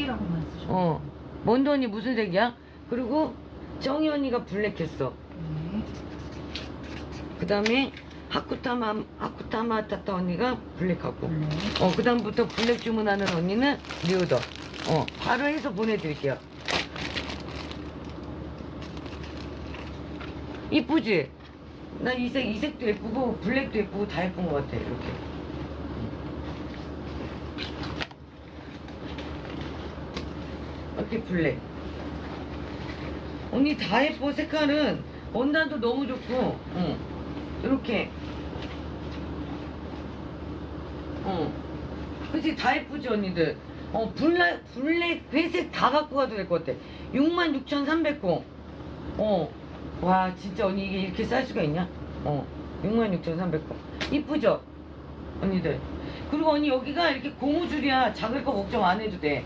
토끼라고만 쓰셨 어. 먼도 언니 무슨 색이야? 그리고 정희 언니가 블랙 했어. 네. 그 다음에 하쿠타마, 하쿠타마 타타 언니가 블랙하고. 네. 어, 그 다음부터 블랙 주문하는 언니는 리오더. 어, 바로 해서 보내드릴게요. 이쁘지? 나 이 색, 이 색도 예쁘고, 블랙도 예쁘고, 다 예쁜 것 같아, 이렇게. 이렇게 블랙. 언니 다 예뻐, 색깔은. 원단도 너무 좋고, 응. 이렇게. 어. 그치, 다 예쁘지, 언니들. 어, 블랙, 블랙, 회색 다 갖고 가도 될 것 같아. 66,300공. 어. 와, 진짜 언니 이게 이렇게 쌀 수가 있냐? 어. 66,300공. 이쁘죠? 언니들. 그리고 언니 여기가 이렇게 고무줄이야. 작을 거 걱정 안 해도 돼.